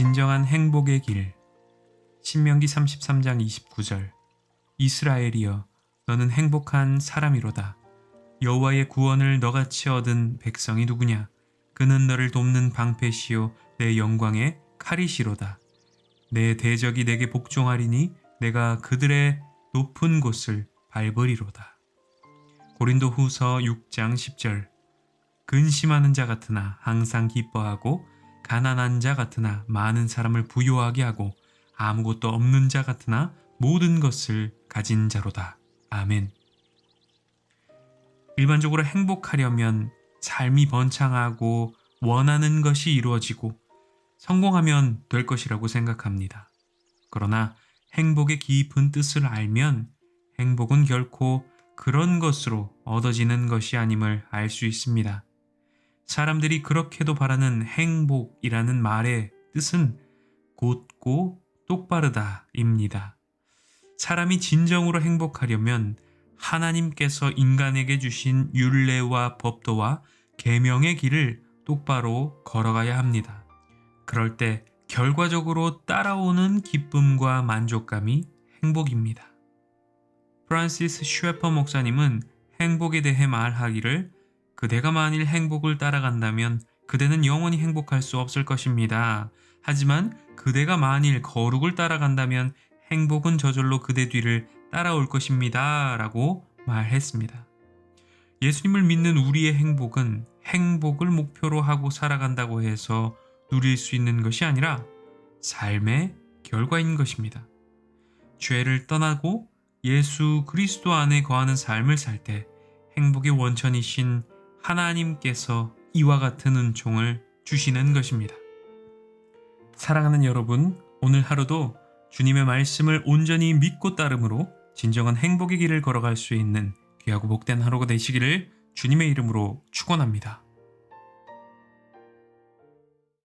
진정한 행복의 길. 신명기 33장 29절. 이스라엘이여 너는 행복한 사람이로다. 여호와의 구원을 너같이 얻은 백성이 누구냐? 그는 너를 돕는 방패시요 내 영광의 칼이시로다. 내 대적이 내게 복종하리니 내가 그들의 높은 곳을 밟으리로다. 고린도 후서 6장 10절. 근심하는 자 같으나 항상 기뻐하고 가난한 자 같으나 많은 사람을 부유하게 하고 아무것도 없는 자 같으나 모든 것을 가진 자로다. 아멘. 일반적으로 행복하려면 삶이 번창하고 원하는 것이 이루어지고 성공하면 될 것이라고 생각합니다. 그러나 행복의 깊은 뜻을 알면 행복은 결코 그런 것으로 얻어지는 것이 아님을 알 수 있습니다. 사람들이 그렇게도 바라는 행복이라는 말의 뜻은 곧고 똑바르다입니다. 사람이 진정으로 행복하려면 하나님께서 인간에게 주신 율례와 법도와 계명의 길을 똑바로 걸어가야 합니다. 그럴 때 결과적으로 따라오는 기쁨과 만족감이 행복입니다. 프란시스 슈에퍼 목사님은 행복에 대해 말하기를 그대가 만일 행복을 따라간다면 그대는 영원히 행복할 수 없을 것입니다. 하지만 그대가 만일 거룩을 따라간다면 행복은 저절로 그대 뒤를 따라올 것입니다. 라고 말했습니다. 예수님을 믿는 우리의 행복은 행복을 목표로 하고 살아간다고 해서 누릴 수 있는 것이 아니라 삶의 결과인 것입니다. 죄를 떠나고 예수 그리스도 안에 거하는 삶을 살 때 행복의 원천이신 하나님께서 이와 같은 은총을 주시는 것입니다. 사랑하는 여러분, 오늘 하루도 주님의 말씀을 온전히 믿고 따름으로 진정한 행복의 길을 걸어갈 수 있는 귀하고 복된 하루가 되시기를 주님의 이름으로 축원합니다.